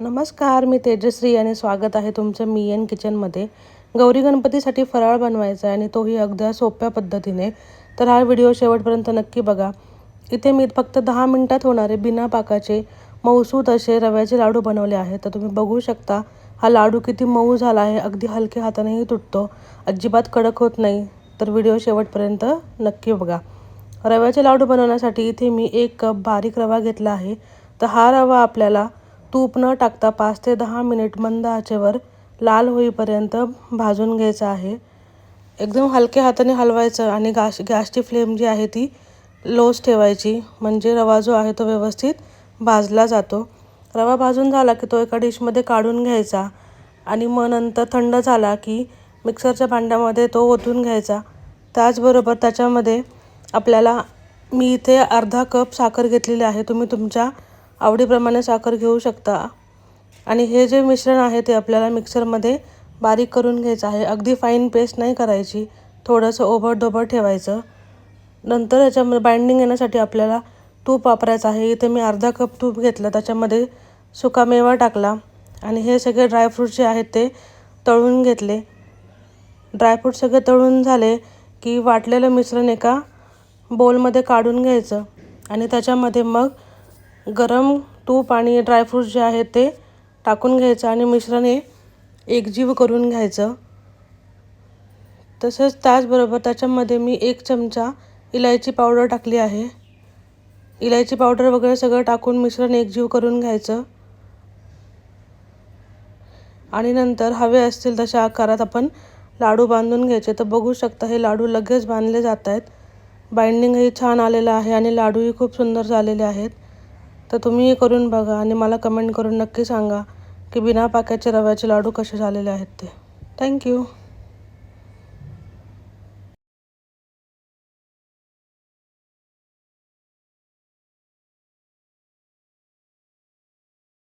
नमस्कार मी तेजश्री आणि स्वागत आहे तुमचं मी एन किचनमध्ये. गौरी गणपतीसाठी फराळ बनवायचा आहे आणि तोही अगदी सोप्या पद्धतीने. तर हा व्हिडिओ शेवटपर्यंत नक्की बघा. इथे मी फक्त दहा मिनटात होणारे बिना पाकाचे मऊसूत असे रव्याचे लाडू बनवले आहेत. तर तुम्ही बघू शकता हा लाडू किती मऊ झाला आहे. अगदी हलक्या हातानेही तुटतो. अजिबात कडक होत नाही. तर व्हिडिओ शेवटपर्यंत नक्की बघा. रव्याचे लाडू बनवण्यासाठी इथे मी एक कप बारीक रवा घेतला आहे. तर हा रवा आपल्याला तूप न टाकता पाच ते दहा मिनिट मंद आचेवर लाल होईपर्यंत भाजून घ्यायचा आहे. एकदम हलक्या हाताने हलवायचं आणि गॅस गॅसची फ्लेम जी आहे ती लोच ठेवायची. म्हणजे रवा जो आहे तो व्यवस्थित भाजला जातो. रवा भाजून झाला की तो एका डिशमध्ये काढून घ्यायचा आणि मग नंतर थंड झाला की मिक्सरच्या भांड्यामध्ये तो ओतून घ्यायचा. त्याचबरोबर त्याच्यामध्ये आपल्याला मी इथे अर्धा कप साखर घेतलेली आहे. तुम्ही तुमच्या आवडीप्रमाणे साखर घेऊ शकता. आणि हे जे मिश्रण आहे ते आपल्याला मिक्सरमध्ये बारीक करून घ्यायचं आहे. अगदी फाईन पेस्ट नाही करायची. थोडंसं ओबडधोबड ठेवायचं. नंतर याच्यामध्ये बाइंडिंग येण्यासाठी आपल्याला तूप वापरायचं आहे. इथे मी अर्धा कप तूप घेतलं. त्याच्यामध्ये सुकामेवा टाकला. आणि हे सगळे ड्रायफ्रूट जे आहेत ते तळून घेतले. ड्रायफ्रूट सगळे तळून झाले की वाटलेलं मिश्रण एका बोलमध्ये काढून घ्यायचं. आणि त्याच्यामध्ये मग गरम तूप आणि ड्रायफ्रूट जे आहे ते टाकून घ्यायचं आणि मिश्रण हे एकजीव करून घ्यायचं. तसंच त्याचबरोबर त्याच्यामध्ये मी एक चमचा इलायची पावडर टाकली आहे. इलायची पावडर वगैरे सगळं टाकून मिश्रण एकजीव करून घ्यायचं. आणि नंतर हवे असतील तशा आकारात आपण लाडू बांधून घ्यायचे. तर बघू शकता हे लाडू लगेच बांधले जात आहेत. बाइंडिंगही छान आलेलं आहे आणि लाडूही खूप सुंदर झालेले आहेत. तर तुम्हीही करून बघा आणि मला कमेंट करून नक्की सांगा की बिना पाक्याचे रव्याचे लाडू कसे झालेले आहेत ते. थँक्यू